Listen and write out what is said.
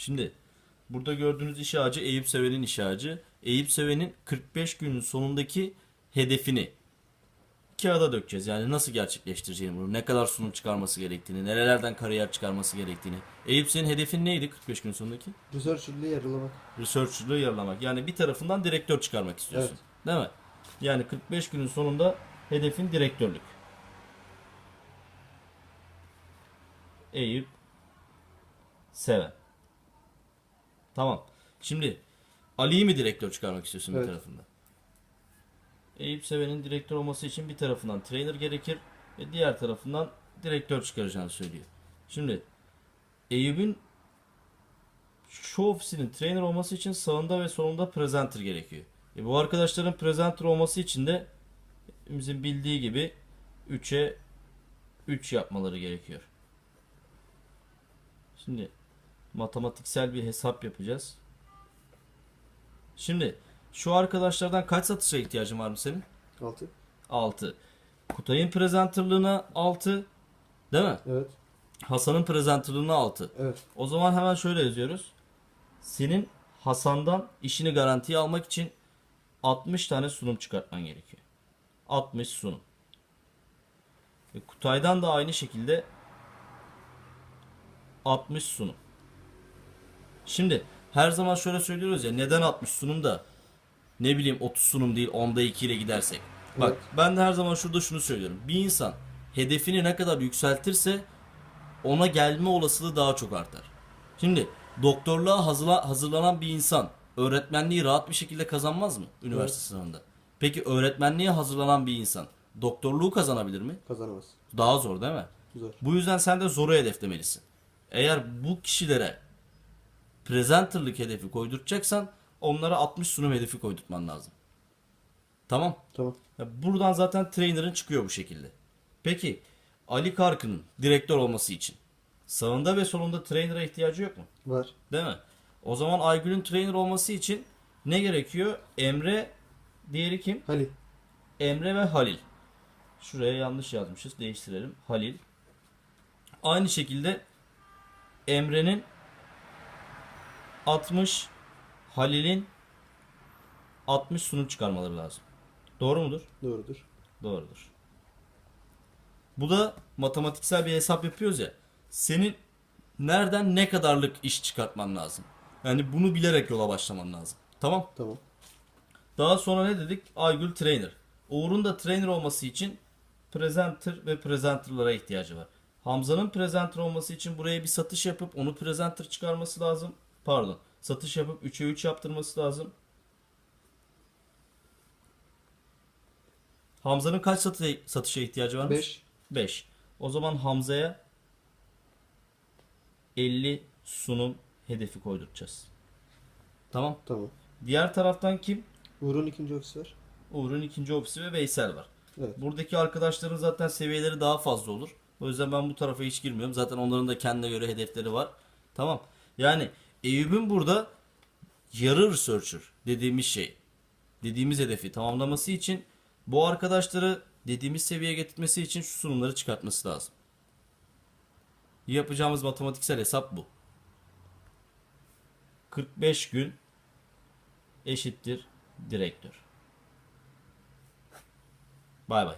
Şimdi burada gördüğünüz iş ağacı Eyüp Seven'in iş ağacı. Eyüp Seven'in 45 günün sonundaki hedefini kağıda dökeceğiz. Yani nasıl gerçekleştireceğini bunu, ne kadar sunum çıkarması gerektiğini, nerelerden kariyer çıkarması gerektiğini. Eyüp senin hedefin neydi 45 gün sonundaki? Researcher'lığı yarılamak. Researcher'lığı yaralamak. Yani bir tarafından direktör çıkarmak istiyorsun. Değil mi? Yani 45 günün sonunda hedefin direktörlük. Eyüp Seven. Tamam. Şimdi Ali'yi mi direktör çıkarmak istiyorsun Evet. bir tarafında? Eyüp Seven'in direktör olması için bir tarafından trainer gerekir ve diğer tarafından direktör çıkaracağını söylüyor. Şimdi Eyüp'ün şu ofisinin trainer olması için sağında ve solunda presenter gerekiyor. E bu arkadaşların presenter olması için de hepimizin bildiği gibi 3'e 3 yapmaları gerekiyor. Şimdi matematiksel bir hesap yapacağız. Şimdi şu arkadaşlardan kaç satışa ihtiyacın var mı senin? 6. 6. Kutay'ın prezenterlığına 6. Değil mi? Evet. Hasan'ın prezenterlığına 6. Evet. O zaman hemen şöyle yazıyoruz. Senin Hasan'dan işini garantiye almak için 60 tane sunum çıkartman gerekiyor. 60 sunum. Ve Kutay'dan da aynı şekilde 60 sunum. Şimdi her zaman şöyle söylüyoruz ya neden 60 sunum da ne bileyim 30 sunum değil 10'da 2 ile gidersek. Bak Evet. ben de her zaman şurada şunu söylüyorum. Bir insan hedefini ne kadar yükseltirse ona gelme olasılığı daha çok artar. Şimdi doktorluğa hazırla- hazırlanan bir insan öğretmenliği rahat bir şekilde kazanmaz mı üniversite Evet. sınavında? Peki öğretmenliğe hazırlanan bir insan doktorluğu kazanabilir mi? Kazanamaz. Daha zor değil mi? Zor. Bu yüzden sen de zoru hedeflemelisin. Eğer bu kişilere prezenterlık hedefi koydurtacaksan onlara 60 sunum hedefi koydurtman lazım. Tamam. Tamam. Ya buradan zaten trainer'ın çıkıyor bu şekilde. Peki Ali Karkı'nın direktör olması için sağında ve solunda trainer'a ihtiyacı yok mu? Var. Değil mi? O zaman Aygül'ün trainer olması için ne gerekiyor? Emre, diğeri kim? Halil. Emre ve Halil. Şuraya yanlış yazmışız. Değiştirelim. Halil. Aynı şekilde Emre'nin 60, Halil'in 60 sunum çıkarmaları lazım. Doğru mudur? Doğrudur. Doğrudur. Bu da matematiksel bir hesap yapıyoruz ya. Senin nereden ne kadarlık iş çıkartman lazım. Yani bunu bilerek yola başlaman lazım. Tamam. Tamam. Daha sonra ne dedik? Aygül trainer. Uğur'un da trainer olması için presenter ve presenterlara ihtiyacı var. Hamza'nın presenter olması için buraya bir satış yapıp onu presenter çıkarması lazım. Pardon. Satış yapıp 3'e 3 yaptırması lazım. Hamza'nın kaç satı, satışa ihtiyacı varmış? 5. 5. O zaman Hamza'ya 50 sunum hedefi koyduracağız. Tamam. Tamam. Diğer taraftan kim? Uğur'un ikinci ofisi var. Uğur'un ikinci ofisi ve Veysel var. Evet. Buradaki arkadaşların zaten seviyeleri daha fazla olur. O yüzden ben bu tarafa hiç girmiyorum. Zaten onların da kendine göre hedefleri var. Tamam. Yani Eyüp'ün burada yarı researcher dediğimiz şey, dediğimiz hedefi tamamlaması için bu arkadaşları dediğimiz seviyeye getirmesi için şu sunumları çıkartması lazım. Yapacağımız matematiksel hesap bu. 45 gün eşittir direktör. Bay bay.